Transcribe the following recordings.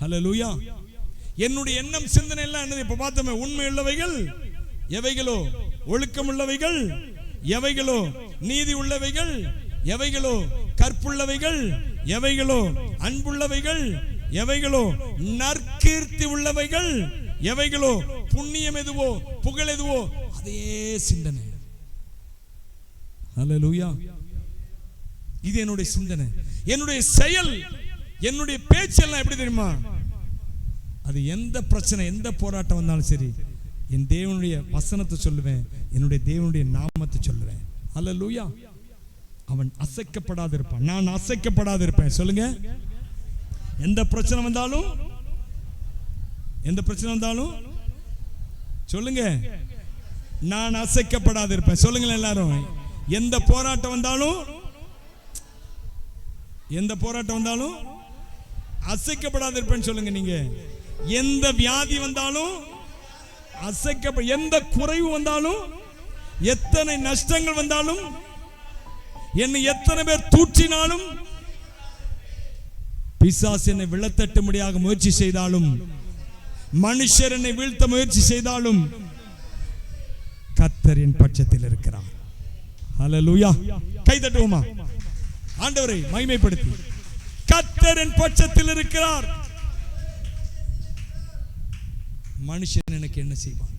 ஹalleluya. என்னுடைய எண்ணம் சிந்தனை எல்லாம் என்னது? இப்ப பார்த்தோமே உண்மை உள்ளவைகள் எவைகளோ? ஒழுக்கம் உள்ளவைகள் எவைகளோ? நீதி உள்ளவைகள் எவைகளோ? கற்புள்ளவைகள் எவைகளோ? அன்புள்ளவைகள் எவைகளோ? நற்கீர்த்தி உள்ளவைகள் எவைகளோ? புண்ணியம் எதுவோ? புகழ் எதுவோ? அதே சிந்தனை. ஹalleluya. இது என்னுடைய சிந்தனை. என்னுடைய செயல் என்னுடைய பேச்செல்லாம் எப்படி தெரியுமா? அது எந்த பிரச்சனை எந்த போராட்டம் வந்தாலும் சரி என் தேவனுடைய வசனத்தை சொல்லுவேன் என்னுடைய தேவனுடைய நாமத்தை சொல்லுவேன். அல்ல லூயா அவன் அசைக்கப்படாது இருப்பான் நான் அசைக்கப்படாது இருப்பேன் சொல்லுங்க. எந்த பிரச்சனை வந்தாலும் எந்த பிரச்சனை வந்தாலும் சொல்லுங்க. நான் அசைக்கப்படாது இருப்பேன் சொல்லுங்களேன் எல்லாரும். எந்த போராட்டம் வந்தாலும் எந்த போராட்டம் வந்தாலும் அசைக்கப்படாது இருப்பேன்னு சொல்லுங்க நீங்க. எந்த வியாதி வந்தாலும் அசைக்க எந்த குறைவு வந்தாலும் எத்தனை நஷ்டங்கள் வந்தாலும் என்னை எத்தனை பேர் தூற்றினாலும் பிசாஸ் என்னை விழத்தட்டும்படியாக முயற்சி செய்தாலும் மனுஷர் என்னை வீழ்த்த முயற்சி செய்தாலும் கத்தரின் பட்சத்தில் இருக்கிறார். ஹalleluya கைதட்டுவோமா ஆண்டவரை மகிமைப்படுத்தி. கத்தரின் பட்சத்தில் இருக்கிறார். மனுஷன் எனக்கு என்ன செய்வான்?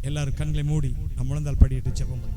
எல்லாரும் கண்களை மூடி நம்ம முழந்தால் படியிட்டு ஜெபம்